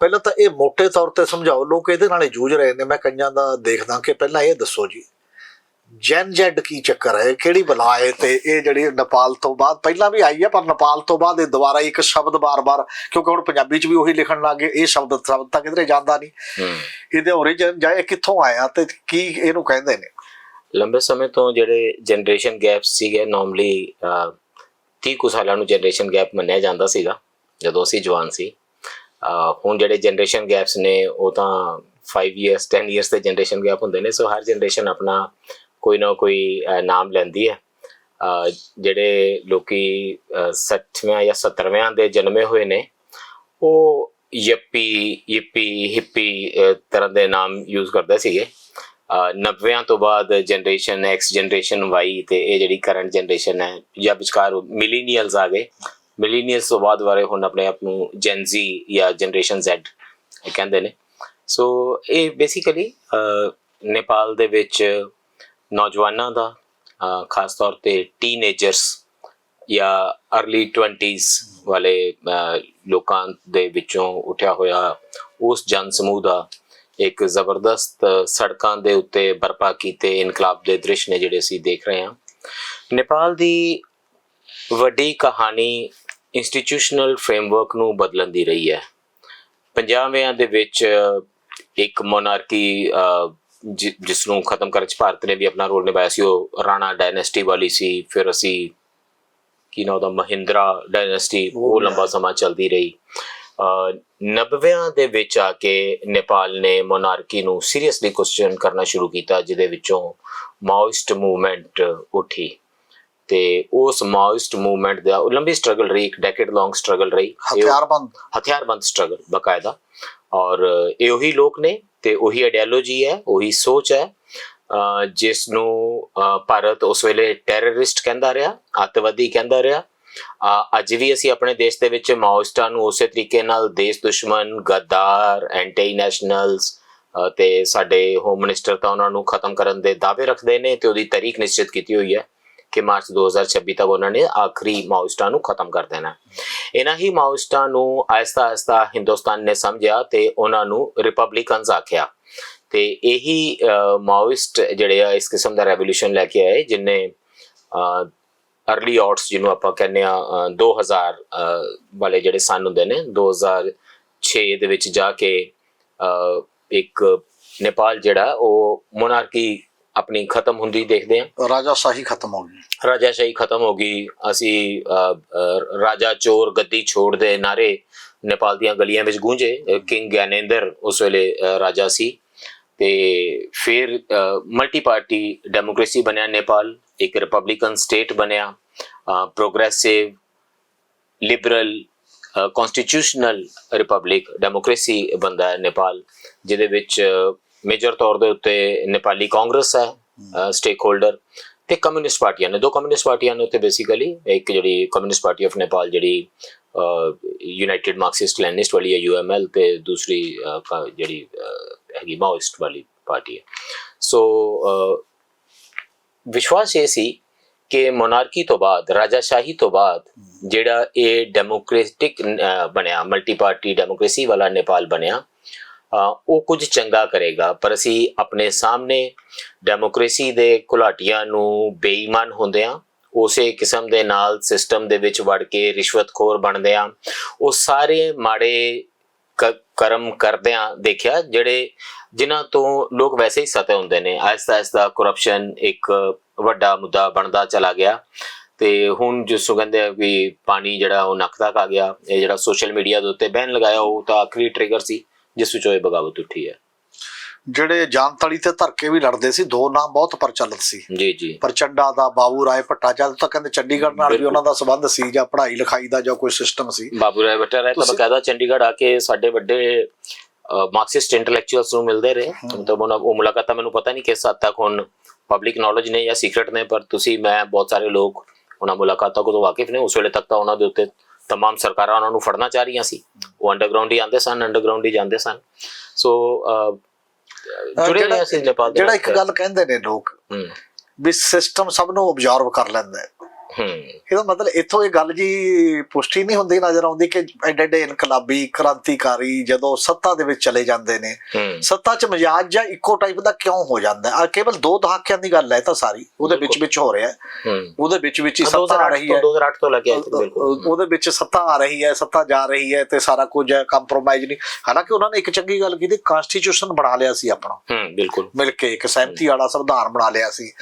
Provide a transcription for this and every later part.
ਪਹਿਲਾਂ ਤਾਂ ਇਹ ਮੋٹے ਤੌਰ ਤੇ ਸਮਝਾਓ ਲੋਕ ਇਹਦੇ ਨਾਲ ਹੀ ਜੂਝ ਰਹੇ ਨੇ। ਮੈਂ ਕਈਆਂ ਦਾ ਦੇਖਦਾ ਕਿ ਪਹਿਲਾਂ ਇਹ ਦੱਸੋ ਜੀ ਜੈਨ ਜੈਡ ਕੀ ਚੱਕਰ ਹੈ? ਕਿਹੜੀ ਬਲਾ ਹੈ ਤੇ ਇਹ ਜਿਹੜੀ ਨੇਪਾਲ ਤੋਂ ਬਾਅਦ ਪਹਿਲਾਂ ਵੀ ਆਈ ਹੈ ਪਰ ਨੇਪਾਲ ਤੋਂ ਬਾਅਦ ਇਹ ਦੁਬਾਰਾ ਇੱਕ ਸ਼ਬਦ ਬਾਰ-ਬਾਰ ਕਿਉਂਕਿ ਹੁਣ ਪੰਜਾਬੀ 'ਚ ਵੀ ਉਹੀ ਲਿਖਣ ਲੱਗੇ ਇਹ ਸ਼ਬਦ ਸ਼ਬਦ ਤਾਂ ਕਿਧਰੇ ਜਾਂਦਾ ਨਹੀਂ। ਇਹਦੇ origin ਜਾਂ ਇਹ ਕਿੱਥੋਂ ਆਇਆ ਤੇ ਕੀ ਇਹਨੂੰ ਕਹਿੰਦੇ ਨੇ? ਲੰਬੇ ਸਮੇਂ ਤੋਂ ਜਿਹੜੇ ਜਨਰੇਸ਼ਨ ਗੈਪਸ ਸੀਗੇ ਨਾਰਮਲੀ 30 ਕੁ ਸਾਲਾਂ ਨੂੰ ਜਨਰੇਸ਼ਨ ਗੈਪ ਮੰਨਿਆ ਜਾਂਦਾ ਸੀਗਾ ਜਦੋਂ ਅਸੀਂ ਜਵਾਨ ਸੀ। ਹੁਣ ਜਿਹੜੇ ਜਨਰੇਸ਼ਨ ਗੈਪਸ ਨੇ, ਉਹ ਤਾਂ 5 ਇਅਰਸ 10 ਇਅਰਸ ਦੇ ਜਨਰੇਸ਼ਨ ਗੈਪ ਹੁੰਦੇ ਨੇ ਸੋ ਹਰ ਜਨਰੇਸ਼ਨ ਆਪਣਾ ਕੋਈ ਨਾ ਕੋਈ ਨਾਮ ਲੈਂਦੀ ਹੈ। ਜਿਹੜੇ ਲੋਕੀ 60ਵੇਂ ਜਾਂ 70ਵੇਂ ਦੇ ਜਨਮੇ ਹੋਏ ਨੇ, ਉਹ ਯੱਪੀ, ਯਿੱਪੀ, ਹਿੱਪੀ ਤਰ੍ਹਾਂ ਦੇ ਨਾਮ ਯੂਜ਼ ਕਰਦੇ ਸੀਗੇ। ਅਹ 90ਵਿਆਂ ਤੋਂ ਬਾਅਦ ਜਨਰੇਸ਼ਨ ਐਕਸ ਜਨਰੇਸ਼ਨ ਵਾਈ ਤੇ ਇਹ ਜਿਹੜੀ ਕਰੰਟ ਜਨਰੇਸ਼ਨ ਹੈ, ਜਾਂ ਵਿਚਕਾਰ ਮਿਲੀਨੀਅਲਸ ਆ ਗਏ। ਮਿਲੀਨੀਅਲਸ ਤੋਂ ਬਾਅਦ ਵਾਲੇ ਹੁਣ ਆਪਣੇ ਆਪ ਨੂੰ ਜੈਨਜ਼ੀ ਜਾਂ ਜਨਰੇਸ਼ਨ Z ਕਹਿੰਦੇ ਨੇ। ਸੋ ਇਹ ਬੇਸਿਕਲੀ ਨੇਪਾਲ ਦੇ ਵਿੱਚ ਨੌਜਵਾਨਾਂ ਦਾ ਖਾਸ ਤੌਰ ਤੇ ਟੀਨੇਜਰਸ ਜਾਂ अर्ਲੀ 20s ਵਾਲੇ ਲੋਕਾਂ ਦੇ ਵਿੱਚੋਂ ਉੱਠਿਆ ਹੋਇਆ ਉਸ ਜਨ ਸਮੂਹ ਦਾ ਇੱਕ ਜ਼ਬਰਦਸਤ ਸੜਕਾਂ ਦੇ ਉੱਤੇ ਬਰਪਾ ਕੀਤੇ ਇਨਕਲਾਬ ਦੇ ਦ੍ਰਿਸ਼ ਨੇ ਜਿਹੜੇ ਅਸੀਂ ਦੇਖ ਰਹੇ ਹਾਂ। ਨੇਪਾਲ ਦੀ ਵੱਡੀ ਕਹਾਣੀ ਇੰਸਟੀਟਿਊਸ਼ਨਲ ਫਰੇਮਵਰਕ ਨੂੰ ਬਦਲਣ ਦੀ ਰਹੀ ਹੈ। ਪੰਜਾਬਿਆਂ ਦੇ ਵਿੱਚ ਇੱਕ ਮੋਨਾਰਕੀ ਜਿਸ ਨੂੰ ਖਤਮ ਕਰਨ ਚ ਭਾਰਤ ਨੇ ਵੀ ਆਪਣਾ ਰੋਲ ਨਿਭਾਇਆ ਸੀ ਉਹ ਰਾਣਾ ਡਾਇਨੈਸਟੀ ਵਾਲੀ ਸੀ। ਫਿਰ ਅਸੀਂ ਕੀ ਨਾ ਉਹਦਾ ਮਹਿੰਦਰਾ ਡਾਇਨੈਸਟੀ ਉਹ ਲੰਬਾ ਸਮਾਂ ਚੱਲਦੀ ਰਹੀ। ਅਹ 90ਵਿਆਂ ਦੇ ਵਿੱਚ ਆ ਕੇ ਨੇਪਾਲ ਨੇ ਮੋਨਾਰਕੀ ਨੂੰ ਸੀਰੀਅਸਲੀ ਕੁਐਸਚਨ ਕਰਨਾ ਸ਼ੁਰੂ ਕੀਤਾ ਜਿਹਦੇ ਵਿੱਚੋਂ ਮਾਓਇਸਟ ਮੂਵਮੈਂਟ ਉੱਠੀ। ਤੇ ਉਸ ਮਾਓਇਸਟ ਮੂਵਮੈਂਟ ਦਾ ਉਹ ਲੰਬੀ ਸਟਰਗਲ ਰਹੀ ਇੱਕ ਡੈਕੇਡ ਲੌਂਗ ਸਟਰਗਲ ਰਹੀ। ਹਥਿਆਰਬੰਦ। ਹਥਿਆਰਬੰਦ ਸਟਰਗਲ ਬਕਾਇਦਾ। ਔਰ ਇਹ ਉਹੀ ਲੋਕ ਨੇ ਤੇ ਉਹੀ ਆਈਡੀਓਲੋਜੀ ਹੈ ਉਹੀ ਸੋਚ ਹੈ ਜਿਸ ਨੂੰ ਭਾਰਤ ਉਸ ਵੇਲੇ ਟੈਰਰਿਸਟ ਕਹਿੰਦਾ ਰਿਹਾ ਅੱਤਵਾਦੀ ਕਹਿੰਦਾ ਰਿਹਾ। ਅੱਜ ਵੀ ਅਸੀਂ ਆਪਣੇ ਦੇਸ਼ ਦੇ ਵਿੱਚ ਮਾਓਇਸਟਾਂ ਨੂੰ ਉਸੇ ਤਰੀਕੇ ਨਾਲ ਦੇਸ਼ ਦੁਸ਼ਮਣ ਗੱਦਾਰ ਐਂਟੀ ਨੈਸ਼ਨਲਸ ਤੇ ਸਾਡੇ ਹੋਮ ਮਿਨਿਸਟਰ ਤਾਂ ਉਹਨਾਂ ਨੂੰ ਖਤਮ ਕਰਨ ਦੇ ਦਾਅਵੇ ਰੱਖਦੇ ਨੇ ਤੇ ਉਹਦੀ ਤਾਰੀਖ ਨਿਸ਼ਚਿਤ ਕੀਤੀ ਹੋਈ ਹੈ। ਕਿ ਮਾਰਚ 2026 ਤੱਕ ਉਹਨਾਂ ਨੇ ਆਖਰੀ ਮਾਓਇਸਟਾਂ ਨੂੰ ਖਤਮ ਕਰ ਦੇਣਾ ਇਹਨਾਂ ਹੀ ਮਾਓਇਸਟਾਂ ਨੂੰ ਆਹਿਸਤਾ ਆਹਿਸਤਾ ਹਿੰਦੁਸਤਾਨ ਨੇ ਸਮਝਿਆ ਤੇ ਉਹਨਾਂ ਨੂੰ ਰਿਪਬਲਿਕਨਸ ਆਖਿਆ। ਤੇ ਇਹੀ ਮਾਓਇਸਟ ਜਿਹੜੇ ਆ ਇਸ ਕਿਸਮ ਦਾ ਰੈਵੋਲੂਸ਼ਨ ਲੈ ਕੇ ਆਏ ਜਿਨੇ ਅਰਲੀ ਆਟਸ ਜਿਹਨੂੰ ਆਪਾਂ ਕਹਿੰਦੇ ਆ ਅਹ, 2000 ਵਾਲੇ ਜਿਹੜੇ ਸਨ ਹੁੰਦੇ ਨੇ 2006 ਦੇ ਵਿੱਚ ਜਾ ਕੇ ਇੱਕ ਨੇਪਾਲ ਜਿਹੜਾ ਉਹ ਮੋਨਾਰਕੀ ਆਪਣੀ ਖਤਮ ਹੁੰਦੀ ਦੇਖਦੇ ਆ ਰਾਜਾ ਸ਼ਾਹੀ ਖਤਮ ਹੋ ਗਈ। ਰਾਜਾਸ਼ਾਹੀ ਖਤਮ ਹੋ ਗਈ। ਅਸੀਂ ਰਾਜਾ ਚੋਰ ਗੱਦੀ ਛੋੜ ਦੇ ਨਾਰੇ ਨੇਪਾਲ ਦੀਆਂ ਗਲੀਆਂ ਵਿੱਚ ਗੂੰਜੇ। ਕਿੰਗ ਗਿਆਨੇਂਦਰ ਉਸ ਵੇਲੇ ਰਾਜਾ ਸੀ। ਤੇ ਫਿਰ ਮਲਟੀ ਪਾਰਟੀ ਡੈਮੋਕ੍ਰੇਸੀ ਬਣਿਆ ਨੇਪਾਲ। ਇੱਕ ਰਿਪਬਲਿਕਨ ਸਟੇਟ ਬਣਿਆ। Progressive liberal constitutional republic democracy ਬੰਦਾ ਹੈ ਨੇਪਾਲ ਜਿਹਦੇ ਵਿੱਚ ਮੇਜਰ ਤੌਰ ਦੇ ਉੱਤੇ ਨੇਪਾਲੀ ਕਾਂਗਰਸ ਹੈ ਸਟੇਕ ਹੋਲਡਰ ਤੇ ਕਮਿਊਨਿਸਟ ਪਾਰਟੀਆਂ ਨੇ। ਦੋ ਕਮਿਊਨਿਸਟ ਪਾਰਟੀਆਂ ਨੇ ਉੱਤੇ ਬੇਸਿਕਲੀ ਇੱਕ ਜਿਹੜੀ ਕਮਿਊਨਿਸਟ ਪਾਰਟੀ ਆਫ ਨੇਪਾਲ ਜਿਹੜੀ ਯੂਨਾਈਟਿਡ ਮਾਰਕਸਿਸਟ ਲੈਨਿਸਟ ਵਾਲੀ ਹੈ ਯੂਐਮਐਲ ਤੇ ਦੂਸਰੀ ਜਿਹੜੀ ਹੈਗੀ ਮਾਓਇਸਟ ਵਾਲੀ ਪਾਰਟੀ ਹੈ। ਸੋ ਵਿਸ਼ਵਾਸ ਇਹ ਸੀ ਕਿ ਮੋਨਾਰਕੀ ਤੋਂ ਬਾਅਦ ਰਾਜਾਸ਼ਾਹੀ ਤੋਂ ਬਾਅਦ ਜਿਹੜਾ ਇਹ ਡੈਮੋਕ੍ਰੈਟਿਕ ਬਣਿਆ ਮਲਟੀ ਪਾਰਟੀ ਡੈਮੋਕ੍ਰੇਸੀ ਵਾਲਾ ਨੇਪਾਲ ਬਣਿਆ ਉਹ ਕੁਝ ਚੰਗਾ ਕਰੇਗਾ। ਪਰ ਅਸੀਂ ਆਪਣੇ ਸਾਹਮਣੇ ਡੈਮੋਕ੍ਰੇਸੀ ਦੇ ਘੁਲਾਟੀਆਂ ਨੂੰ ਬੇਈਮਾਨ ਹੁੰਦੇ ਹੁੰਦਿਆਂ ਉਸੇ ਕਿਸਮ ਦੇ ਨਾਲ ਸਿਸਟਮ ਦੇ ਵਿੱਚ ਵੜ ਕੇ ਰਿਸ਼ਵਤਖੋਰ ਬਣਦੇ ਆ ਉਹ ਸਾਰੇ ਮਾੜੇ ਕਰਮ ਕਰਦਿਆਂ ਦੇਖਿਆ, ਜਿਹੜੇ ਜਿਨ੍ਹਾਂ ਤੋਂ ਲੋਕ ਵੈਸੇ ਹੀ ਸਤੇ ਹੁੰਦੇ ਨੇ। ਆਹਿਸਤਾ ਆਹਿਸਤਾ ਕਰਪਸ਼ਨ ਇੱਕ ਵੱਡਾ ਮੁੱਦਾ ਬਣਦਾ ਚਲਾ ਗਿਆ। ਤੇ ਹੁਣ ਜੋ ਸੁਗੰਧ ਹੈ ਵੀ ਪਾਣੀ ਜਿਹੜਾ ਉਹ ਨੱਕ ਤੱਕ ਆ ਗਿਆ। ਇਹ ਜਿਹੜਾ ਸੋਸ਼ਲ ਮੀਡੀਆ ਦੇ ਉੱਤੇ ਬੈਨ ਲਗਾਇਆ, ਉਹ ਤਾਂ ਆਖਰੀ ਟ੍ਰਿਗਰ ਸੀ। ਜਿਸ ਵਿੱਚੋਂ ਇਹ ਬਗਾਵਤ ਉੱਠੀ ਹੈ। ਜਿਹੜੇ ਜਾਨਤਲੀ ਤੇ ਧਰਕੇ ਵੀ ਲੜਦੇ ਸੀ ਦੋ ਨਾਮ ਬਹੁਤ ਪ੍ਰਚਲਿਤ ਸੀ। ਜੀ ਜੀ। ਪ੍ਰਚੰਡਾ ਦਾ ਬਾਬੂ ਰਾਏ ਭੱਟਾ ਜਦ ਤੱਕ ਕਹਿੰਦੇ ਚੰਡੀਗੜ੍ਹ ਨਾਲ ਵੀ। ਉਹਨਾਂ ਦਾ ਸੰਬੰਧ ਸੀ ਜਾਂ ਪੜ੍ਹਾਈ ਲਿਖਾਈ ਦਾ ਜਾਂ ਕੋਈ ਸਿਸਟਮ ਸੀ। ਬਾਬੂ ਰਾਏ ਭੱਟਾ ਰਾਏ ਤਾਂ ਬਕਾਇਦਾ ਚੰਡੀਗੜ੍ਹ ਆ ਕੇ ਸਾਡੇ ਵੱਡੇ ਮਾਰਕਸਿਸਟ ਇੰਟੈਲੈਕਚੁਅਲਸ ਨੂੰ ਮਿਲਦੇ ਰਹੇ। ਮਤਲਬ ਉਹਨਾਂ ਉਹ ਮੁਲਾਕਾਤਾਂ ਮੈਨੂੰ ਪਤਾ ਨਹੀਂ ਕਿਸ ਹੱਦ ਤੱਕ ਹੁਣ ਪਬਲਿਕ ਨੌਲੇਜ ਨੇ ਜਾਂ ਸੀਕ੍ਰੀਟ ਨੇ ਪਰ ਤੁਸੀਂ ਮੈਂ ਬਹੁਤ ਸਾਰੇ ਲੋਕ ਉਹਨਾਂ ਮੁਲਾਕਾਤਾਂ ਕੋਲ ਵਾਕਿਫ ਨੇ ਉਸ ਵੇਲੇ ਤੱਕ ਤਾਂ ਉਹਨਾਂ ਦੇ ਉੱਤੇ तमाम ਸਰਕਾਰਾਂ ਉਹਨਾਂ ਨੂੰ ਫੜਨਾ ਚਾਹ ਰਹੀਆਂ ਸੀ ਉਹ ਅੰਡਰਗਰਾਉਂਡ ਹੀ ਆਉਂਦੇ ਸਨ ਅੰਡਰਗਰਾਉਂਡ ਹੀ ਜਾਂਦੇ ਸਨ ਸੋ ਅਹ, ਜੁੜੇ ਜਿਹੜਾ- ਰਹੇ ਸੀ ਨੇਪਾਲ ਦੇ ਜਿਹੜਾ ਨਾਲ। ਇੱਕ ਗੱਲ ਕਹਿੰਦੇ ਨੇ ਲੋਕ ਹੂੰ ਵੀ ਸਿਸਟਮ ਸਭ ਨੂੰ ਆਬਜ਼ਰਵ ਕਰ ਲੈਂਦਾ ਹੈ ਹੂੰ ਇਹਦਾ ਮਤਲਬ ਇੱਥੋਂ ਇਹ ਗੱਲ ਜੀ ਪੁਸ਼ਟੀ ਨਹੀਂ ਹੁੰਦੀ ਨਜ਼ਰ ਆਉਂਦੀ ਕਿ ਐਡੇ ਐਡੇ ਇਨਕਲਾਬੀ ਕ੍ਰਾਂਤੀਕਾਰੀ ਜਦੋਂ ਸੱਤਾ ਦੇ ਵਿੱਚ ਚਲੇ ਜਾਂਦੇ ਨੇ ਸੱਤਾ 'ਚ ਮਜ਼ਾਜ ਜਾਂ ਇੱਕੋ ਟਾਈਪ ਦਾ ਕਿਉਂ ਹੋ ਜਾਂਦਾ? ਆ ਕੇਵਲ ਦੋ ਦਹਾਕਿਆਂ ਦੀ ਗੱਲ ਹੈ ਤਾਂ ਸਾਰੀ ਉਹਦੇ ਵਿੱਚ ਵਿੱਚ ਹੋ ਰਿਹਾ ਹੈ। ਉਹਦੇ ਵਿੱਚ ਵਿੱਚ ਹੀ ਸੱਤਾ ਆ 2008 ਰਹੀ ਹੈ। 2008 ਤੋਂ ਲੱਗਿਆ ਬਿਲਕੁਲ। ਉਹ- ਉਹਦੇ ਵਿੱਚ ਸੱਤਾ ਆ ਰਹੀ ਹੈ ਸੱਤਾ ਜਾ ਰਹੀ ਹੈ ਤੇ ਸਾਰਾ ਕੁਝ ਹੈ ਕੰਪਰੋਮਾਈਜ਼ ਨਹੀਂ। ਹਾਲਾਂਕਿ ਉਹਨਾਂ ਨੇ ਇੱਕ ਚੰਗੀ ਗੱਲ ਕੀਤੀ ਕਨਸਟੀਟਿਊਸ਼ਨ ਬਣਾ ਲਿਆ ਸੀ ਆਪਣਾ। ਹੂੰ ਬਿਲਕੁਲ। ਮਿਲ ਕੇ ਇੱਕ ਸਹਿਮਤੀ ਵਾਲਾ ਸੰਵਿਧਾਨ ਬਣਾ ਲਿਆ ਸੀ।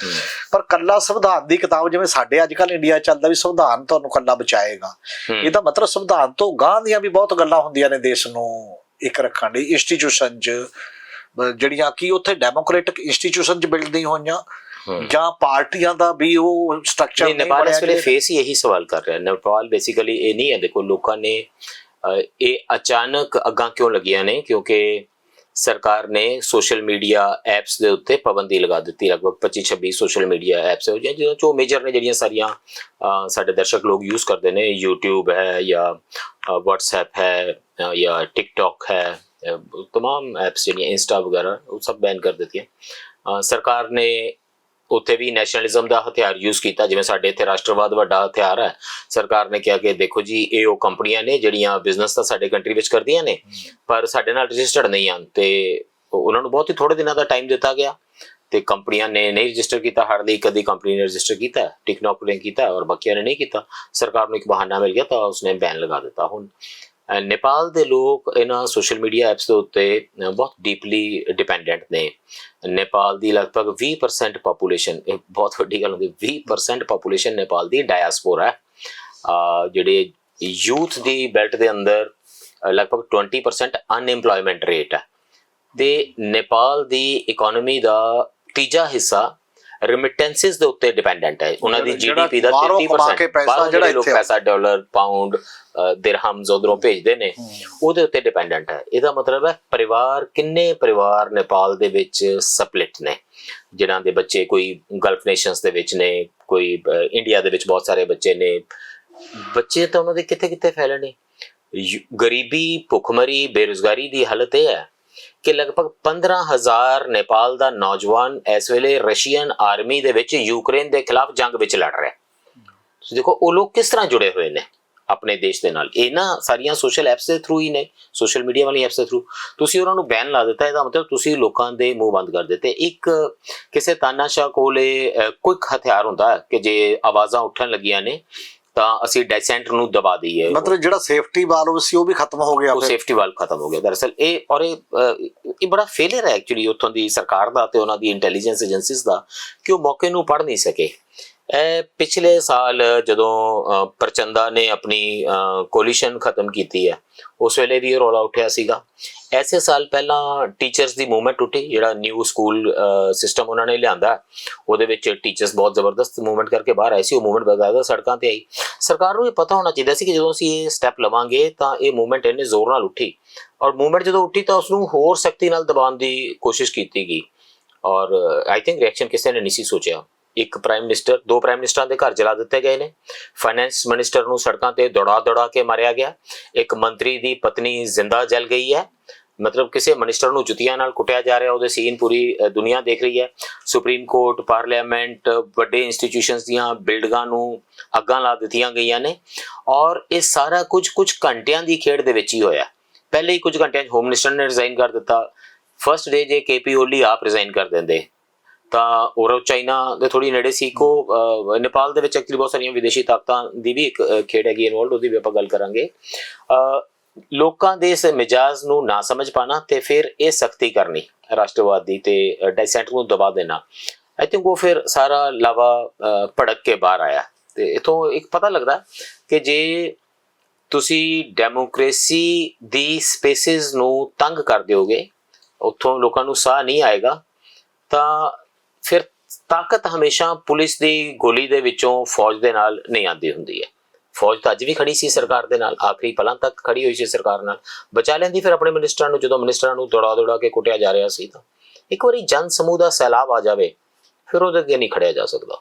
ਪਰ ਕੱਲਾ ਸੰਵਿਧਾਨ ਦੀ ਕਿਤਾਬ ਜਿਵੇਂ ਸਾਡੇ ਅੱਜ ਕੱਲ ਇੰਡੀਆ ਚੱਲਦਾ ਵੀ ਸੰਵਿਧਾਨ ਤੁਹਾਨੂੰ ਕੱਲਾ ਬਚਾਏਗਾ। ਇਹਦਾ ਮਤਲਬ ਸੰਵਿਧਾਨ ਤੋਂ ਗਾਂਹ ਦੀਆਂ ਵੀ ਬਹੁਤ ਗੱਲਾਂ ਹੁੰਦੀਆਂ ਨੇ ਦੇਸ਼ ਨੂੰ ਇੱਕ ਰੱਖਣ ਲਈ। ਇੰਸਟੀਟਿਊਸ਼ਨ 'ਚ ਜਿਹੜੀਆਂ ਕੀ ਉੱਥੇ ਡੈਮੋਕ੍ਰੈਟਿਕ ਇੰਸਟੀਟਿਊਸ਼ਨ 'ਚ ਬਿਲਡ ਨਹੀਂ ਹੋਈਆਂ। ਜਾਂ ਪਾਰਟੀਆਂ ਦਾ ਵੀ ਉਹ ਸਟਰਕਚਰ ਨਹੀਂ ਨੇਪਾਲ ਇਸ ਵੇਲੇ ਫੇਸ ਹੀ ਇਹੀ ਸਵਾਲ ਕਰ ਰਿਹਾ। ਨੇਪਾਲ ਬੇਸਿਕਲੀ ਇਹ ਨਹੀਂ ਹੈ। ਦੇਖੋ ਲੋਕਾਂ ਨੇ ਇਹ ਅਚਾਨਕ ਅੱਗਾਂ ਕਿਉਂ ਲੱਗੀਆਂ ਨੇ? ਕਿਉਂਕਿ ਸਰਕਾਰ ਨੇ ਸੋਸ਼ਲ ਮੀਡੀਆ ਐਪਸ ਦੇ ਉੱਤੇ ਪਾਬੰਦੀ ਲਗਾ ਦਿੱਤੀ ਲਗਭਗ 25 26 ਸੋਸ਼ਲ ਮੀਡੀਆ ਐਪਸ ਹੈ ਜਿਹਨਾਂ ਚੋਂ ਮੇਜਰ ਨੇ ਜਿਹੜੀਆਂ ਸਾਰੀਆਂ ਅਹ, ਸਾਡੇ ਦਰਸ਼ਕ ਲੋਕ ਯੂਜ਼ ਕਰਦੇ ਨੇ YouTube ਹੈ ਜਾਂ ਅਹ, WhatsApp ਹੈ ਅਹ, ਜਾਂ TikTok ਹੈ ਅਹ, तमाम ਐਪਸ ਜਿਹੜੀਆਂ ਇੰਸਟਾ ਵਗੈਰਾ ਉਹ ਸਭ ਬੈਨ ਕਰ ਦਿੱਤੀਆਂ ਅਹ, ਸਰਕਾਰ ਨੇ ਉੱਥੇ ਵੀ ਨੈਸ਼ਨਲਿਜ਼ਮ ਦਾ ਹਥਿਆਰ ਯੂਜ਼ ਕੀਤਾ, ਜਿਵੇਂ ਸਾਡੇ ਇੱਥੇ ਰਾਸ਼ਟਰਵਾਦ ਵੱਡਾ ਹਥਿਆਰ ਹੈ। ਸਰਕਾਰ ਨੇ ਕਿਹਾ ਕਿ ਦੇਖੋ ਜੀ, ਇਹ ਉਹ ਕੰਪਨੀਆਂ ਨੇ ਜਿਹੜੀਆਂ ਬਿਜ਼ਨਸ ਤਾਂ ਸਾਡੇ ਕੰਟਰੀ ਵਿੱਚ ਕਰਦੀਆਂ ਨੇ, ਪਰ ਸਾਡੇ ਨਾਲ ਰਜਿਸਟਰਡ ਨਹੀਂ ਹਨ ਤੇ ਉਹਨਾਂ ਨੂੰ ਬਹੁਤ ਹੀ ਥੋੜੇ ਦਿਨਾਂ ਦਾ ਟਾਈਮ ਦਿੱਤਾ ਗਿਆ। ਤੇ ਕੰਪਨੀਆਂ ਨੇ ਨਹੀਂ ਰਜਿਸਟਰ ਕੀਤਾ ਹਾਰਡਲੀ ਕਦੀ ਕੰਪਨੀ ਨੇ ਰਜਿਸਟਰ ਕੀਤਾ ਟਿਕਨੋਕ ਨੇ ਕੀਤਾ ਔਰ ਬਾਕੀਆਂ ਨੇ ਨਹੀਂ ਕੀਤਾ। ਸਰਕਾਰ ਨੂੰ ਇੱਕ ਬਹਾਨਾ ਮਿਲ ਗਿਆ ਤਾਂ ਉਸਨੇ ਬੈਨ ਲਗਾ ਦਿੱਤਾ ਹੁਣ। ਨੇਪਾਲ ਦੇ ਲੋਕ ਇਹਨਾਂ ਸੋਸ਼ਲ ਮੀਡੀਆ ਐਪਸ ਦੇ ਉੱਤੇ ਬਹੁਤ ਡੀਪਲੀ ਡਿਪੈਂਡੈਂਟ ਨੇ। ਨੇਪਾਲ ਦੀ ਲਗਭਗ 20% ਪਾਪੂਲੇਸ਼ਨ ਇਹ ਬਹੁਤ ਵੱਡੀ ਗੱਲ ਹੁੰਦੀ 20% ਪਾਪੂਲੇਸ਼ਨ ਨੇਪਾਲ ਦੀ ਡਾਇਸਪੋਰਾ ਹੈ। ਜਿਹੜੇ ਯੂਥ ਦੀ ਬੈਲਟ ਦੇ ਅੰਦਰ ਲਗਭਗ 20% ਅਨਐਮਪਲੋਇਮੈਂਟ ਰੇਟ ਹੈ। ਤੇ ਨੇਪਾਲ ਦੀ ਇਕਨੋਮੀ ਦਾ ਤੀਜਾ ਹਿੱਸਾ ਰਿਮਿਟੈਂਸਸ ਦੇ ਉੱਤੇ ਡਿਪੈਂਡੈਂਟ ਹੈ। ਉਹਨਾਂ ਦੀ ਜੀਡੀਪੀ ਦਾ ਬਾਹਰੋਂ ਕਮਾ 30% ਕੇ ਪੈਸਾ ਬਾਹਰੋਂ ਜਿਹੜਾ ਲੋਕ ਇੱਥੇ ਪੈਸਾ ਡਾਲਰ ਪਾਉਂਡ ਦਿਰਹਮਸ ਉਧਰੋਂ ਭੇਜਦੇ ਨੇ ਉਹਦੇ ਉੱਤੇ ਡਿਪੈਂਡੈਂਟ ਹੈ। ਇਹਦਾ ਮਤਲਬ ਹੈ ਪਰਿਵਾਰ ਕਿੰਨੇ ਪਰਿਵਾਰ ਨੇਪਾਲ ਦੇ ਵਿੱਚ ਸਪਲਿਟ ਨੇ? ਜਿਨ੍ਹਾਂ ਦੇ ਬੱਚੇ ਕੋਈ ਗਲਫ ਨੇਸ਼ਨਸ ਦੇ ਵਿੱਚ ਨੇ ਕੋਈ ਇੰਡੀਆ ਦੇ ਵਿੱਚ ਬਹੁਤ ਸਾਰੇ ਬੱਚੇ ਨੇ। ਬੱਚੇ ਤਾਂ ਉਹਨਾਂ ਦੇ ਕਿੱਥੇ ਕਿੱਥੇ ਫੈਲੇ ਨੇ ਗਰੀਬੀ ਭੁੱਖਮਰੀ ਬੇਰੁਜ਼ਗਾਰੀ ਦੀ ਹਾਲਤ ਇਹ ਹੈ ਕਿ ਲਗਭਗ 15000 ਨੇਪਾਲ ਦਾ ਨੌਜਵਾਨ ਇਸ ਵੇਲੇ ਰਸ਼ੀਅਨ ਆਰਮੀ ਦੇ ਵਿੱਚ ਯੂਕਰੇਨ ਦੇ ਖਿਲਾਫ ਜੰਗ ਵਿੱਚ ਲੜ ਰਿਹਾ ਤੁਸੀਂ ਦੇਖੋ ਉਹ ਲੋਕ ਕਿਸ ਤਰ੍ਹਾਂ ਜੁੜੇ ਹੋਏ ਨੇ ਆਪਣੇ ਦੇਸ਼ ਦੇ ਨਾਲ? ਇਹਨਾਂ ਸਾਰੀਆਂ ਸੋਸ਼ਲ ਐਪਸ ਦੇ ਥਰੂ ਹੀ ਨੇ ਸੋਸ਼ਲ ਮੀਡੀਆ ਵਾਲੀ ਐਪਸ ਦੇ ਥਰੂ ਤੁਸੀਂ ਉਹਨਾਂ ਨੂੰ ਬੈਨ ਲਾ ਦਿੱਤਾ ਇਹਦਾ ਮਤਲਬ ਤੁਸੀਂ ਲੋਕਾਂ ਦੇ ਮੂੰਹ ਬੰਦ ਕਰ ਦਿੱਤੇ। ਇੱਕ ਕਿਸੇ ਤਾਨਾਸ਼ਾਹ ਕੋਲੇ ਅਹ, ਕੋਈ ਹਥਿਆਰ ਹੁੰਦਾ ਕਿ ਜੇ ਆਵਾਜ਼ਾਂ ਉੱਠਣ ਲੱਗੀਆਂ ਨੇ ਤਾਂ ਅਸੀਂ ਡੈਸੈਂਟ ਨੂੰ ਦਬਾ ਦਈਏ। ਮਤਲਬ ਜਿਹੜਾ ਸੇਫਟੀ ਵਾਲਵ ਸੀ ਉਹ ਵੀ ਖਤਮ ਹੋ ਗਿਆ ਉਹ ਸੇਫਟੀ ਵਾਲ ਖਤਮ ਹੋ ਗਿਆ। ਦਰਅਸਲ ਇਹ ਔਰ ਇਹ ਇਹ ਬੜਾ ਫੇਲਿਅਰ ਹੈ ਐਕਚੁਅਲੀ ਉੱਥੋਂ ਦੀ ਸਰਕਾਰ ਦਾ ਤੇ ਉਹਨਾਂ ਦੀ ਇੰਟੈਲੀਜੈਂਸ ਏਜੰਸੀਜ਼ ਦਾ ਕਿ ਉਹ ਮੌਕੇ ਨੂੰ ਪੜ ਨਹੀਂ ਸਕੇ। ਪਿਛਲੇ ਸਾਲ ਜਦੋਂ ਪ੍ਰਚੰਦਾ ਨੇ ਆਪਣੀ ਕੋਲੀਸ਼ਨ ਖਤਮ ਕੀਤੀ ਹੈ ਉਸ ਵੇਲੇ ਵੀ ਇਹ ਰੌਲਾ ਉੱਠਿਆ ਸੀਗਾ। ਐਸੇ ਸਾਲ ਪਹਿਲਾਂ ਟੀਚਰਸ ਦੀ ਮੂਵਮੈਂਟ ਉੱਠੀ, ਜਿਹੜਾ ਨਿਊ ਸਕੂਲ ਸਿਸਟਮ ਉਹਨਾਂ ਨੇ ਲਿਆਂਦਾ। ਉਹਦੇ ਵਿੱਚ ਟੀਚਰਸ ਬਹੁਤ ਜ਼ਬਰਦਸਤ ਮੂਵਮੈਂਟ ਕਰਕੇ ਬਾਹਰ ਆਏ ਸੀ, ਉਹ ਮੂਵਮੈਂਟ ਬਗਾਇਦਾ ਸੜਕਾਂ ਤੇ ਆਈ। ਸਰਕਾਰ ਨੂੰ ਇਹ ਪਤਾ ਹੋਣਾ ਚਾਹੀਦਾ ਸੀ ਕਿ ਜਦੋਂ ਅਸੀਂ ਇਹ ਸਟੈਪ ਲਵਾਂਗੇ, ਤਾਂ ਇਹ ਮੂਵਮੈਂਟ ਇੰਨੇ ਜ਼ੋਰ ਨਾਲ ਉੱਠੀ। ਔਰ ਮੂਵਮੈਂਟ ਜਦੋਂ ਉੱਠੀ, ਤਾਂ ਉਸ ਨੂੰ ਹੋਰ ਸਖਤੀ ਨਾਲ ਦਬਾਉਣ ਦੀ ਕੋਸ਼ਿਸ਼ ਕੀਤੀ ਗਈ। ਔਰ ਆਈ ਥਿੰਕ ਰਿਐਕਸ਼ਨ ਕਿਸੇ ਨੇ ਨਹੀਂ ਸੀ ਸੋਚਿਆ। ਇੱਕ ਪ੍ਰਾਈਮ ਮਿਨਿਸਟਰ ਦੋ ਪ੍ਰਾਈਮ ਮਿਨਿਸਟਰਾਂ ਦੇ ਘਰ ਜਲਾ ਦਿੱਤੇ ਗਏ ਨੇ। ਫਾਈਨੈਂਸ ਮਿਨਿਸਟਰ ਨੂੰ ਸੜਕਾਂ ਤੇ ਦੌੜਾ ਦੌੜਾ ਕੇ ਮਾਰਿਆ ਗਿਆ। ਇੱਕ ਮੰਤਰੀ ਦੀ ਪਤਨੀ ਜ਼ਿੰਦਾ ਜਲ ਗਈ ਹੈ। ਮਤਲਬ ਕਿਸੇ ਮਿਨਿਸਟਰ ਨੂੰ ਜੁੱਤੀਆਂ ਨਾਲ ਕੁੱਟਿਆ ਜਾ ਰਿਹਾ, ਉਹਦੇ ਸੀਨ ਪੂਰੀ ਦੁਨੀਆ ਦੇਖ ਰਹੀ ਹੈ। ਸੁਪਰੀਮ ਕੋਰਟ ਪਾਰਲੀਮੈਂਟ ਵੱਡੇ ਇੰਸਟੀਟਿਊਸ਼ਨਸ ਦੀਆਂ ਬਿਲਡਿੰਗਾਂ ਨੂੰ ਅੱਗਾਂ ਲਾ ਦਿੱਤੀਆਂ ਗਈਆਂ ਨੇ ਔਰ ਇਹ ਸਾਰਾ ਕੁਝ ਕੁਝ ਘੰਟਿਆਂ ਦੀ ਖੇਡ ਦੇ ਵਿੱਚ ਹੀ ਹੋਇਆ। ਪਹਿਲੇ ਹੀ ਕੁਝ ਘੰਟਿਆਂ 'ਚ ਹੋਮ ਮਿਨਿਸਟਰ ਨੇ ਰਿਜ਼ਾਈਨ ਕਰ ਦਿੱਤਾ। ਫਰਸਟ ਡੇ ਜੇ ਕੇਪੀ ਓਲੀ ਆਪ ਰਿਜ਼ਾਈਨ ਕਰ ਦਿੰਦੇ। ਤਾਂ ਔਰ ਚਾਈਨਾ ਦੇ ਥੋੜੀ ਨੇੜੇ ਸੀ ਕੋ ਨੇਪਾਲ ਦੇ ਵਿੱਚ ਐਕਚੁਅਲੀ ਬਹੁਤ ਸਾਰੀਆਂ ਵਿਦੇਸ਼ੀ ਤਾਕਤਾਂ ਦੀ ਵੀ ਇੱਕ ਖੇਡ ਹੈਗੀ ਇਨਵੋਲਡ ਉਹਦੀ ਵੀ ਆਪਾਂ ਗੱਲ ਕਰਾਂਗੇ। ਲੋਕਾਂ ਦੇ ਇਸ ਮਿਜਾਜ਼ ਨੂੰ ਨਾ ਸਮਝ ਪਾਣਾ ਤੇ ਫਿਰ ਇਹ ਸਖਤੀ ਕਰਨੀ ਰਾਸ਼ਟਰਵਾਦੀ ਦੀ ਤੇ ਡਾਈਸੈਂਟ ਨੂੰ ਦਬਾ ਦੇਣਾ। ਆਈ ਥਿੰਕ ਉਹ ਫਿਰ ਸਾਰਾ ਲਾਵਾ ਭੜਕ ਕੇ ਬਾਹਰ ਆਇਆ। ਤੇ ਇਥੋਂ ਇੱਕ ਪਤਾ ਲੱਗਦਾ ਕਿ ਜੇ ਤੁਸੀਂ ਡੈਮੋਕ੍ਰੇਸੀ ਦੀ ਸਪੇਸਿਸ ਨੂੰ ਤੰਗ ਕਰ ਦਿਓਗੇ, ਉੱਥੋਂ ਲੋਕਾਂ ਨੂੰ ਸਾਹ ਨਹੀਂ ਆਏਗਾ, ਤਾਂ ਫਿਰ ਤਾਕਤ ਹਮੇਸ਼ਾ ਪੁਲਿਸ ਦੀ ਗੋਲੀ ਦੇ ਵਿੱਚੋਂ ਫੌਜ ਦੇ ਨਾਲ ਨਹੀਂ ਆਉਂਦੀ ਹੁੰਦੀ ਹੈ। ਫੌਜ ਤਾਂ ਅੱਜ ਵੀ ਖੜੀ ਸੀ ਸਰਕਾਰ ਦੇ ਨਾਲ ਆਖਰੀ ਪਲਾਂ ਤੱਕ ਖੜੀ ਹੋਈ ਸੀ ਸਰਕਾਰ ਨਾਲ। ਬਚਾ ਲੈਂਦੀ ਫਿਰ ਆਪਣੇ ਮਿਨਿਸਟਰਾਂ ਨੂੰ ਜਦੋਂ ਮਿਨਿਸਟਰਾਂ ਨੂੰ ਦੌੜਾ ਦੌੜਾ ਕੇ ਕੁੱਟਿਆ ਜਾ ਰਿਹਾ ਸੀ ਤਾਂ। ਇੱਕ ਵਾਰੀ ਜਨ ਸਮੂਹ ਦਾ ਸੈਲਾਬ ਆ ਜਾਵੇ ਫਿਰ ਉਹਦੇ ਅੱਗੇ ਨਹੀਂ ਖੜਿਆ ਜਾ ਸਕਦਾ।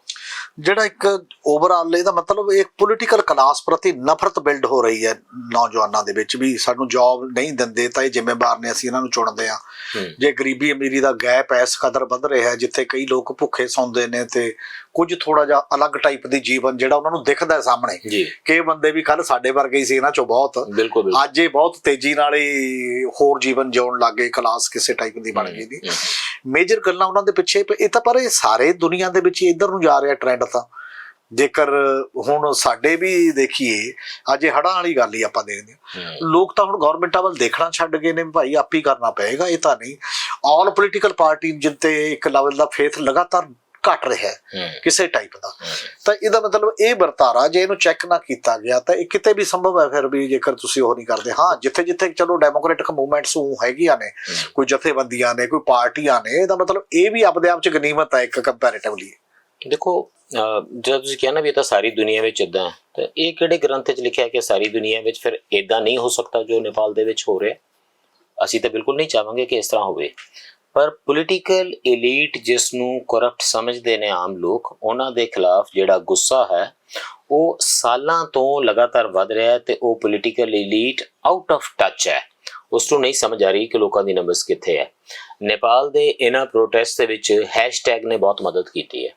ਜਿਹੜਾ ਇੱਕ ਓਵਰਆਲ ਇਹਦਾ ਮਤਲਬ ਇੱਕ ਪੋਲੀਟੀਕਲ ਕਲਾਸ ਪ੍ਰਤੀ ਨਫ਼ਰਤ ਬਿਲਡ ਹੋ ਰਹੀ ਹੈ ਨੌਜਵਾਨਾਂ ਦੇ ਵਿੱਚ ਵੀ। ਸਾਨੂੰ ਜੌਬ ਨਹੀਂ ਦਿੰਦੇ ਤਾਂ ਇਹ ਜ਼ਿੰਮੇਵਾਰ ਨੇ ਅਸੀਂ ਇਹਨਾਂ ਨੂੰ ਚੁਣਦੇ ਆ ਜੇ ਗਰੀਬੀ ਅਮੀਰੀ ਦਾ ਗੈਪ ਇਸ ਕਦਰ ਵੱਧ ਰਿਹਾ ਹੈ ਜਿੱਥੇ ਕਈ ਲੋਕ ਭੁੱਖੇ ਸੌਂਦੇ ਨੇ ਤੇ ਕੁਝ ਥੋੜਾ ਜਿਹਾ ਅਲੱਗ ਟਾਈਪ ਦੀ ਜੀਵਨ ਜਿਹੜਾ ਉਹਨਾਂ ਨੂੰ ਦਿਖਦਾ ਹੈ ਸਾਹਮਣੇ। ਕਿ ਇਹ ਬੰਦੇ ਵੀ ਕੱਲ ਸਾਡੇ ਵਰਗੇ ਹੀ ਸੀ ਇਹਨਾਂ ਚੋਂ ਬਹੁਤ। ਅੱਜ ਇਹ ਬਹੁਤ ਤੇਜ਼ੀ ਨਾਲ ਹੀ ਹੋਰ ਜੀਵਨ ਜਿਉਣ ਲੱਗੇ ਕਲਾਸ ਕਿਸੇ ਟਾਈਪ ਦੀ ਬਣ ਗਈ ਦੀ ਮੇਜਰ ਗੱਲਾਂ ਉਹਨਾਂ ਦੇ ਪਿੱਛੇ ਇਹ ਤਾਂ ਪਰ ਇਹ ਸਾਰੇ ਦੁਨੀਆ ਦੇ ਵਿੱਚ ਇੱਧਰ ਨੂੰ ਜਾ ਰਿਹਾ ਟ੍ਰੈਂਡ ਤਾਂ। ਜੇਕਰ ਹੁਣ ਸਾਡੇ ਵੀ ਦੇਖੀਏ ਅੱਜ ਹੜਾਂ ਵਾਲੀ ਗੱਲ ਹੀ ਆਪਾਂ ਦੇਖਦੇ ਹਾਂ। ਲੋਕ ਤਾਂ ਹੁਣ ਗਵਰਨਮੈਂਟਾਂ ਵੱਲ ਦੇਖਣਾ ਛੱਡ ਗਏ ਨੇ ਭਾਈ ਆਪ ਹੀ ਕਰਨਾ ਪਏਗਾ ਇਹ ਤਾਂ ਨਹੀਂ। ਆਲ ਪੋਲੀਟੀਕਲ ਪਾਰਟੀ ਜਿੱਤੇ ਇੱਕ ਲੈਵਲ ਦਾ ਫੇਥ ਲਗਾਤਾਰ ਘਟ ਰਿਹਾ ਕਿਸੇ ਟਾਈਪ ਦਾ। ਤਾਂ ਇਹਦਾ ਮਤਲਬ ਇਹ ਵਰਤਾਰਾ ਜੇ ਇਹਨੂੰ ਚੈੱਕ ਨਾ ਕੀਤਾ ਗਿਆ ਤਾਂ ਇਹ ਕਿਤੇ ਵੀ ਸੰਭਵ ਹੈ ਫਿਰ ਵੀ ਜੇਕਰ ਤੁਸੀਂ ਉਹ ਨਹੀਂ ਕਰਦੇ? ਹਾਂ ਜਿੱਥੇ ਜਿੱਥੇ ਚਲੋ ਡੈਮੋਕ੍ਰੈਟਿਕ ਮੂਵਮੈਂਟਸ ਉਹ ਹੈਗੀਆਂ ਨੇ ਕੋਈ ਜਥੇਬੰਦੀਆਂ ਨੇ ਕੋਈ ਪਾਰਟੀਆਂ ਨੇ ਇਹਦਾ ਮਤਲਬ ਇਹ ਵੀ ਆਪਦੇ ਆਪ ਚ ਗਨੀਮਤ ਹੈ ਇੱਕ ਕੰਪੈਰੀਟਿਵਲੀ ਦੇਖੋ ਜਦ ਤੁਸੀਂ ਕਿਹਾ ਨਾ ਵੀ ਇਹ ਤਾਂ ਸਾਰੀ ਦੁਨੀਆ ਵਿੱਚ ਇਦਾਂ ਹੈ ਤਾਂ ਇਹ ਕਿਹੜੇ ਗ੍ਰੰਥ 'ਚ ਲਿਖਿਆ ਕਿ ਸਾਰੀ ਦੁਨੀਆ ਵਿੱਚ ਫਿਰ ਇਦਾਂ ਨਹੀਂ ਹੋ ਸਕਦਾ ਜੋ ਨੇਪਾਲ ਦੇ ਵਿੱਚ ਹੋ ਰਿਹਾ? ਅਸੀਂ ਤਾਂ ਬਿਲਕੁਲ ਨਹੀਂ ਚਾਹਾਂਗੇ ਕਿ ਇਸ ਤਰ੍ਹਾਂ ਹੋਵੇ। ਪਰ ਪੋਲੀਟੀਕਲ ਐਲੀਟ ਜਿਸ ਨੂੰ ਕਰਪਟ ਸਮਝਦੇ ਨੇ ਆਮ ਲੋਕ, ਉਹਨਾਂ ਦੇ ਖਿਲਾਫ ਜਿਹੜਾ ਗੁੱਸਾ ਹੈ, ਉਹ ਸਾਲਾਂ ਤੋਂ ਲਗਾਤਾਰ ਵੱਧ ਰਿਹਾ ਹੈ ਤੇ ਉਹ political elite out of touch ਹੈ। ਉਸ ਨੂੰ ਨਹੀਂ ਸਮਝ ਆ ਰਹੀ ਕਿ ਲੋਕਾਂ ਦੀ ਨੰਬਰਸ ਕਿੱਥੇ ਹੈ। ਨੇਪਾਲ ਦੇ ਇਹਨਾਂ ਪ੍ਰੋਟੈਸਟ ਦੇ ਵਿੱਚ ਹੈਸ਼ਟੈਗ ਨੇ ਬਹੁਤ ਮਦਦ ਕੀਤੀ ਹੈ।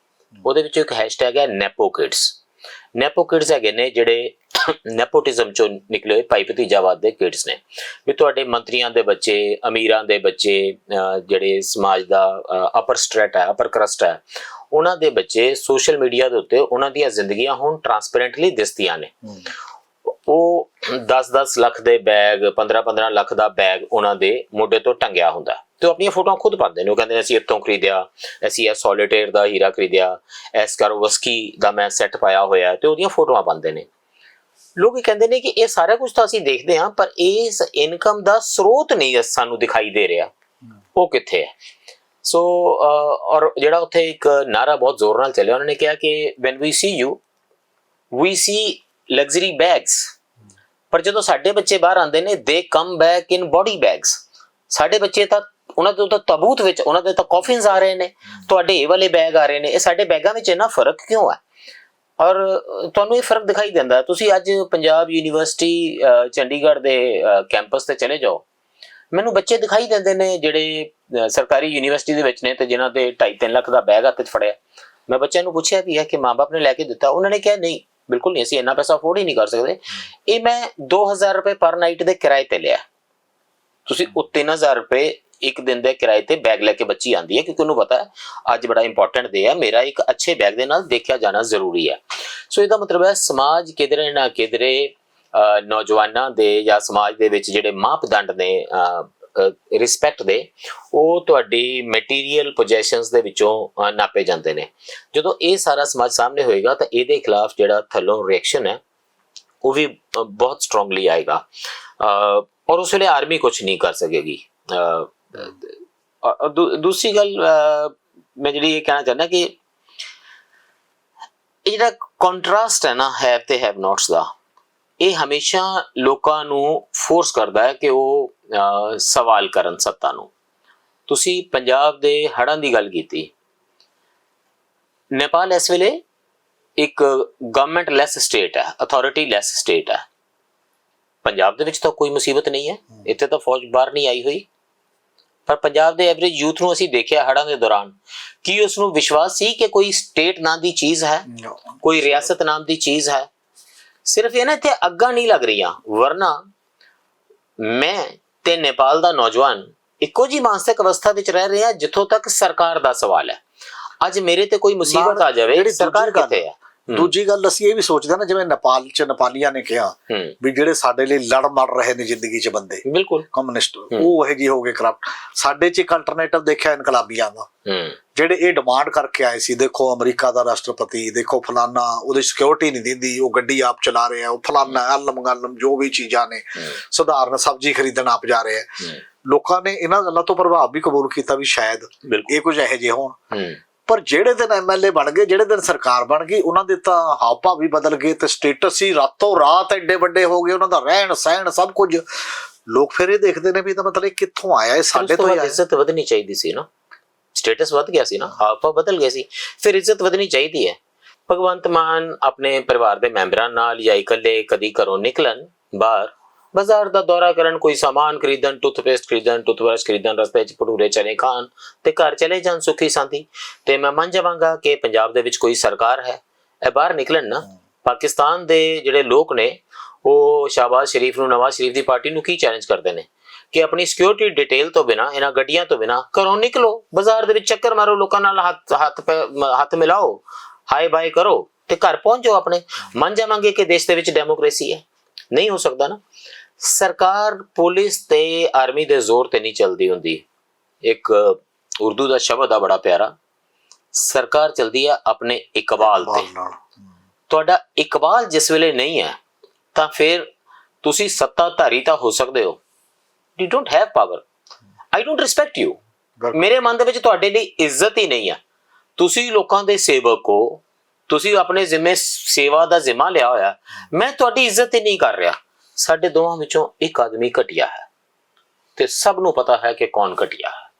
ਉਹਦੇ ਵਿੱਚ ਇੱਕ ਹੈਸ਼ਟੈਗ ਹੈ ਨੈਪੋ ਕਿਡਸ ਨੈਪੋ ਕਿਡਸ ਹੈਗੇ ਨੇ ਜਿਹੜੇ ਨੈਪੋਟਿਜ਼ਮ ਚੋਂ ਨਿਕਲੇ ਹੋਏ ਭਾਈ ਭਤੀਜਾਵਾਦ ਦੇ ਕਿਡਸ ਨੇ। ਵੀ ਤੁਹਾਡੇ ਮੰਤਰੀਆਂ ਦੇ ਬੱਚੇ, ਅਮੀਰਾਂ ਦੇ ਬੱਚੇ ਜਿਹੜੇ ਸਮਾਜ ਦਾ ਅਪਰ ਸਟ੍ਰੈਟ ਹੈ ਅਪਰ ਕਰਸਟ ਹੈ, ਉਹਨਾਂ ਦੇ ਬੱਚੇ ਸੋਸ਼ਲ ਮੀਡੀਆ ਦੇ ਉੱਤੇ ਉਹਨਾਂ ਦੀਆਂ ਜ਼ਿੰਦਗੀਆਂ ਹੁਣ ਟਰਾਂਸਪੇਰੈਂਟਲੀ ਦਿਸਦੀਆਂ ਨੇ। ਉਹ 10-10 ਲੱਖ ਦੇ ਬੈਗ 15-15 ਲੱਖ ਦਾ ਬੈਗ ਉਹਨਾਂ ਦੇ ਮੋਢੇ ਤੋਂ ਟੰਗਿਆ ਹੁੰਦਾ। ਤੇ ਉਹ ਆਪਣੀਆਂ ਫੋਟੋਆਂ ਖੁਦ ਪਾਉਂਦੇ ਨੇ। ਉਹ ਕਹਿੰਦੇ ਨੇ, ਅਸੀਂ ਇੱਥੋਂ ਖਰੀਦਿਆ, ਅਸੀਂ ਇਹ ਸੋਲਿਟੇਰ ਦਾ ਹੀਰਾ ਖਰੀਦਿਆ ਐਸ ਕਰੋਵਸਕੀ ਦਾ ਮੈਂ ਸੈੱਟ ਪਾਇਆ ਹੋਇਆ ਤੇ ਉਹਦੀਆਂ ਫੋਟੋਆਂ ਪਾਉਂਦੇ ਨੇ। ਲੋਕ ਕਹਿੰਦੇ ਨੇ ਕਿ ਇਹ ਸਾਰਾ ਕੁਝ ਤਾਂ ਅਸੀਂ ਦੇਖਦੇ ਹਾਂ, ਪਰ ਇਸ ਇਨਕਮ ਦਾ ਸਰੋਤ ਨਹੀਂ ਸਾਨੂੰ ਦਿਖਾਈ ਦੇ ਰਿਹਾ। ਉਹ ਕਿੱਥੇ ਹੈ? ਸੋ ਔਰ ਜਿਹੜਾ ਉੱਥੇ ਇੱਕ ਨਾਰਾ ਬਹੁਤ ਜ਼ੋਰ ਨਾਲ ਚੱਲਿਆ, ਉਹਨਾਂ ਨੇ ਕਿਹਾ ਕਿ when we see you, we see luxury bags. ਪਰ ਜਦੋਂ ਸਾਡੇ ਬੱਚੇ ਬਾਹਰ ਆਉਂਦੇ ਨੇ ਦੇ come back in body bags ਸਾਡੇ ਬੱਚੇ ਤਾਂ ਉਹਨਾਂ ਦੇ ਤਾਂ ਤਬੂਤ ਵਿੱਚ, ਉਹਨਾਂ ਦੇ ਤਾਂ ਕੌਫਿਨਸ ਆ ਰਹੇ ਨੇ। ਤੁਹਾਡੇ ਇਹ ਵਾਲੇ ਬੈਗ ਆ ਰਹੇ ਨੇ। ਇਹ ਸਾਡੇ ਬੈਗਾਂ ਵਿੱਚ ਇੰਨਾ ਫ਼ਰਕ ਕਿਉਂ ਹੈ? ਔਰ ਤੁਹਾਨੂੰ ਇਹ ਫ਼ਰਕ ਦਿਖਾਈ ਦਿੰਦਾ ਤੁਸੀਂ ਅੱਜ ਪੰਜਾਬ ਯੂਨੀਵਰਸਿਟੀ ਚੰਡੀਗੜ੍ਹ ਦੇ ਕੈਂਪਸ ਤੇ ਚਲੇ ਜਾਓ। ਮੈਨੂੰ ਬੱਚੇ ਦਿਖਾਈ ਦਿੰਦੇ ਨੇ ਜਿਹੜੇ ਸਰਕਾਰੀ ਯੂਨੀਵਰਸਿਟੀ ਦੇ ਵਿੱਚ ਨੇ ਤੇ ਜਿਨ੍ਹਾਂ ਦੇ 2.5 ਲੱਖ ਦਾ ਬੈਗ ਹੱਥ 'ਚ ਫੜਿਆ। ਮੈਂ ਬੱਚਿਆਂ ਨੂੰ ਪੁੱਛਿਆ ਵੀ ਹੈ ਕਿ ਮਾਪੇ ਨੇ ਲੈ ਕੇ ਦਿੱਤਾ। ਉਹਨਾਂ ਨੇ ਕਿਹਾ, ਨਹੀਂ ਬਿਲਕੁਲ ਨਹੀਂ, ਅਸੀਂ ਇੰਨਾ ਪੈਸਾ ਅਫੋਰਡ ਹੀ ਨਹੀਂ ਕਰ ਸਕਦੇ। ਇਹ ਮੈਂ 2000 ਰੁਪਏ ਪਰ ਨਾਈਟ ਦੇ ਕਿਰਾਏ ਤੇ ਲਿਆ। ਤੁਸੀਂ ਉਹ 3000 ਰੁਪਏ ਇੱਕ ਦਿਨ ਦੇ ਕਿਰਾਏ ਤੇ ਬੈਗ ਲੈ ਕੇ ਬੱਚੀ ਆਂਦੀ ਹੈ, ਕਿਉਂਕਿ ਉਹਨੂੰ ਪਤਾ ਹੈ ਅੱਜ ਬੜਾ ਇੰਪੋਰਟੈਂਟ ਡੇ ਹੈ ਮੇਰਾ ਇੱਕ ਅੱਛੇ ਬੈਗ ਦੇ ਨਾਲ ਦੇਖਿਆ ਜਾਣਾ ਜ਼ਰੂਰੀ ਹੈ। ਸੋ ਇਹਦਾ ਮਤਲਬ ਹੈ ਸਮਾਜ ਕਿਧਰੇ ਨਾ ਕਿਧਰੇ ਨੌਜਵਾਨਾਂ ਦੇ ਜਾਂ ਸਮਾਜ ਦੇ ਵਿੱਚ ਜਿਹੜੇ ਮਾਪਦੰਡ ਨੇ ਰਿਸਪੈਕਟ ਦੇ, ਉਹ ਤੁਹਾਡੀ ਮਟੀਰੀਅਲ ਪੋਜੈਸ਼ਨਸ ਦੇ ਵਿੱਚੋਂ ਨਾਪੇ ਜਾਂਦੇ ਨੇ। ਜਦੋਂ ਇਹ ਸਾਰਾ ਸਮਾਜ ਸਾਹਮਣੇ ਹੋਏਗਾ, ਤਾਂ ਇਹਦੇ ਖਿਲਾਫ ਜਿਹੜਾ ਥੱਲੋਂ ਰਿਐਕਸ਼ਨ ਹੈ, ਉਹ ਵੀ ਬਹੁਤ ਸਟਰੋਂਗਲੀ ਆਏਗਾ। ਔਰ ਉਸ ਵੇਲੇ ਆਰਮੀ ਕੁਝ ਨਹੀਂ ਕਰ ਸਕੇਗੀ। ਦੂ- ਦੂਸਰੀ ਗੱਲ ਮੈਂ ਜਿਹੜੀ ਇਹ ਕਹਿਣਾ ਚਾਹੁੰਦਾ ਕਿ ਇਹ ਜਿਹੜਾ ਕੰਟਰਾਸਟ ਹੈ ਨਾ ਹੈਵ ਤੇ ਹੈਵ ਨੋਟਸ ਦਾ, ਇਹ ਹਮੇਸ਼ਾ ਲੋਕਾਂ ਨੂੰ ਫੋਰਸ ਕਰਦਾ ਹੈ ਕਿ ਉਹ ਸਵਾਲ ਕਰਨ ਸੱਤਾ ਨੂੰ। ਤੁਸੀਂ ਪੰਜਾਬ ਦੇ ਹੜ੍ਹਾਂ ਦੀ ਗੱਲ ਕੀਤੀ। ਨੇਪਾਲ ਇਸ ਵੇਲੇ ਇੱਕ ਗਵਰਨਮੈਂਟ ਲੈਸ ਸਟੇਟ ਹੈ ਅਥਾਰਟੀ ਲੈਸ ਸਟੇਟ ਹੈ। ਪੰਜਾਬ ਦੇ ਵਿੱਚ ਤਾਂ ਕੋਈ ਮੁਸੀਬਤ ਨਹੀਂ ਹੈ। ਇੱਥੇ ਤਾਂ ਫੌਜ ਬਾਹਰ ਨਹੀਂ ਆਈ ਹੋਈ। ਪਰ ਪੰਜਾਬ ਦੇ ਐਵਰੇਜ ਯੂਥ ਨੂੰ ਅਸੀਂ ਦੇਖਿਆ ਹੜ੍ਹਾਂ ਦੇ ਦੌਰਾਨ। ਕੀ ਉਸ ਨੂੰ ਵਿਸ਼ਵਾਸ ਸੀ ਕਿ ਕੋਈ ਸਟੇਟ ਨਾਂ ਦੀ ਚੀਜ਼ ਹੈ? ਕੋਈ ਰਿਆਸਤ ਨਾਮ ਦੀ ਚੀਜ਼ ਹੈ? ਸਿਰਫ ਇਹ ਨਾ ਇੱਥੇ ਅੱਗਾਂ ਨਹੀਂ ਲੱਗ ਰਹੀਆਂ। ਵਰਨਾ ਮੈਂ ਤੇ ਨੇਪਾਲ ਦਾ ਨੌਜਵਾਨ ਇੱਕੋ ਜੀ ਮਾਨਸਿਕ ਅਵਸਥਾ ਵਿੱਚ ਰਹਿ ਰਹੇ ਜਿੱਥੋਂ ਤੱਕ ਸਰਕਾਰ ਦਾ ਸਵਾਲ ਹੈ ਅੱਜ ਮੇਰੇ ਤੇ ਕੋਈ ਮੁਸੀਬਤ ਆ ਜਾਵੇ ਸਰਕਾਰ ਕਿੱਥੇ ਹੂੰ। ਦੂਜੀ ਗੱਲ ਅਸੀਂ ਇਹ ਵੀ ਸੋਚਦੇ ਹਾਂ ਨਾ ਜਿਵੇਂ ਨੇਪਾਲ ਚ ਨੇਪਾਲੀਆਂ ਨੇ ਕਿਹਾ ਵੀ ਜਿਹੜੇ ਸਾਡੇ ਲਈ ਲੜ ਮੜ ਰਹੇ ਨੇ ਜ਼ਿੰਦਗੀ 'ਚ ਬੰਦੇ। ਬਿਲਕੁਲ। ਕਮਿਊਨਿਸਟ। ਉਹ ਇਹ ਜੀ ਹੋ ਗਏ ਕਰਪਟ ਸਾਡੇ 'ਚ ਇੱਕ ਅਲਟਰਨੇਟਿਵ ਦੇਖਿਆ ਇਨਕਲਾਬੀਆਂ ਦਾ। ਜਿਹੜੇ ਇਹ ਡਿਮਾਂਡ ਕਰਕੇ ਆਏ ਸੀ ਦੇਖੋ ਅਮਰੀਕਾ ਦਾ ਰਾਸ਼ਟਰਪਤੀ ਦੇਖੋ ਫਲਾਨਾ ਉਹਦੀ ਸਿਕਿਉਰਿਟੀ ਨਹੀਂ ਦਿੰਦੀ ਉਹ ਗੱਡੀ ਆਪ ਚਲਾ ਰਿਹਾ ਉਹ ਫਲਾਨਾ ਅਲਮ ਗਲਮ ਜੋ ਵੀ ਚੀਜ਼ਾਂ ਨੇ ਸਧਾਰਨ ਸਬਜ਼ੀ ਖਰੀਦਣ ਆਪ ਜਾ ਰਿਹਾ ਲੋਕਾਂ ਨੇ ਇਹਨਾਂ ਗੱਲਾਂ ਤੋਂ ਪ੍ਰਭਾਵ ਵੀ ਕਬੂਲ ਕੀਤਾ ਵੀ ਸ਼ਾਇਦ ਇਹ ਕੁਝ ਇਹੋ ਜਿਹੇ ਹੋਣ। ਪਰ ਜਿਹੜੇ ਦਿਨ ਐਮਐਲਏ ਬਣ ਗਏ ਜਿਹੜੇ ਦਿਨ ਸਰਕਾਰ ਬਣ ਗਈ ਉਹਨਾਂ ਦੇ ਤਾਂ ਹਾਵ ਭਾਵ ਵੀ ਬਦਲ ਗਏ ਤੇ ਸਟੇਟਸ ਹੀ ਰਾਤੋਂ ਰਾਤ ਐਡੇ ਵੱਡੇ ਹੋ ਗਏ ਉਹਨਾਂ ਦਾ ਰਹਿਣ ਸਹਿਣ ਸਭ ਕੁਝ। ਲੋਕ ਫਿਰ ਇਹ ਦੇਖਦੇ ਨੇ ਵੀ ਇਹਦਾ ਮਤਲਬ ਇਹ ਕਿੱਥੋਂ ਆਇਆ ਇਹ ਸਾਡੇ ਤੋਂ ਹੀ ਆਇਆ। ਇੱਜ਼ਤ ਵਧਣੀ ਚਾਹੀਦੀ ਸੀ ਨਾ। ਸਟੇਟਸ ਵਧ ਗਿਆ ਸੀ ਨਾ ਹਾਪਾ ਬਦਲ ਗਿਆ ਸੀ। ਫਿਰ ਇੱਜ਼ਤ ਵਧਣੀ ਚਾਹੀਦੀ ਹੈ। ਭਗਵੰਤ ਮਾਨ ਆਪਣੇ ਪਰਿਵਾਰ ਦੇ ਮੈਂਬਰਾਂ ਨਾਲ ਜਾਂ ਇਕੱਲੇ ਕਦੀ ਘਰੋਂ ਨਿਕਲਣ ਬਾਹਰ ਬਾਜ਼ਾਰ ਦਾ ਦੌਰਾ ਕਰਨ ਕੋਈ ਸਾਮਾਨ ਖਰੀਦਣ, ਟੁੱਥਪੇਸਟ ਖਰੀਦਣ, ਟੁੱਥਬ੍ਰਸ਼ ਖਰੀਦਣ, ਰਸਤੇ 'ਚ ਭਟੂਰੇ ਚਨੇ ਖਾਣ ਤੇ ਘਰ ਚਲੇ ਜਾਣ ਸੁਖੀ ਸਾਂਦੀ ਤੇ ਮੈਂ ਮੰਨ ਜਾਵਾਂਗਾ ਕਿ ਪੰਜਾਬ ਦੇ ਵਿੱਚ ਕੋਈ ਸਰਕਾਰ ਹੈ, ਇਹ ਬਾਹਰ ਨਿਕਲਣ ਨਾ, ਪਾਕਿਸਤਾਨ ਦੇ ਜਿਹੜੇ ਲੋਕ ਨੇ, ਉਹ ਸ਼ਾਬਾਜ਼ ਸ਼ਰੀਫ ਨੂੰ, ਨਵਾਜ਼ ਸ਼ਰੀਫ ਦੀ ਪਾਰਟੀ ਨੂੰ ਕੀ ਚੈਲੰਜ ਕਰਦੇ ਨੇ? ਕਿ ਆਪਣੀ ਸਿਕਿਉਰਿਟੀ ਡਿਟੇਲ ਤੋਂ ਬਿਨਾ, ਇਹਨਾਂ ਗੱਡੀਆਂ ਤੋਂ ਬਿਨਾ ਘਰੋਂ ਨਿਕਲੋ, ਬਾਜ਼ਾਰ ਦੇ ਵਿੱਚ ਚੱਕਰ ਮਾਰੋ, ਲੋਕਾਂ ਨਾਲ ਹੱਥ ਹੱਥ ਹੱਥ ਮਿਲਾਓ ਹਾਈ ਬਾਈ ਕਰੋ ਤੇ ਘਰ ਪਹੁੰਚੋ ਆਪਣੇ। ਮੰਨ ਜਾਵਾਂਗੇ ਕਿ ਦੇਸ਼ ਦੇ ਵਿੱਚ ਡੈਮੋਕ੍ਰੇਸੀ ਹੈ। ਨਹੀਂ ਹੋ ਸਕਦਾ ਨਾ। ਸਰਕਾਰ ਪੁਲਿਸ ਤੇ ਆਰਮੀ ਦੇ ਜ਼ੋਰ ਤੇ ਨਹੀਂ ਚੱਲਦੀ ਹੁੰਦੀ। ਇੱਕ ਉਰਦੂ ਦਾ ਸ਼ਬਦ ਆ ਬੜਾ ਪਿਆਰਾ। ਸਰਕਾਰ ਚਲਦੀ ਆ ਆਪਣੇ ਇਕਬਾਲ ਤੇ। ਤੁਹਾਡਾ ਇਕਬਾਲ ਜਿਸ ਵੇਲੇ ਨਹੀਂ ਹੈ ਤਾਂ ਫਿਰ ਤੁਸੀਂ ਸੱਤਾਧਾਰੀ ਤਾਂ ਹੋ ਸਕਦੇ ਹੋ। You don't have power I don't respect you. ਮੇਰੇ ਮਨ ਦੇ ਵਿੱਚ ਤੁਹਾਡੇ ਲਈ ਇੱਜ਼ਤ ਹੀ ਨਹੀਂ ਹੈ ਤੁਸੀਂ ਲੋਕਾਂ ਦੇ ਸੇਵਕ ਹੋ। ਤੁਸੀਂ ਆਪਣੇ ਜ਼ਿੰਮੇ ਸੇਵਾ ਦਾ ਜ਼ਿੰਮਾ ਲਿਆ ਹੋਇਆ। ਮੈਂ ਤੁਹਾਡੀ ਇੱਜ਼ਤ ਹੀ ਨਹੀਂ ਕਰ ਰਿਹਾ। ਸਾਡੇ ਦੋਵਾਂ ਵਿੱਚੋਂ ਇੱਕ ਆਦਮੀ ਘਟਿਆ ਹੈ ਤੇ ਸਭ ਨੂੰ ਪਤਾ ਹੈ ਕਿ ਕੌਣ ਘਟਿਆ ਹੈ।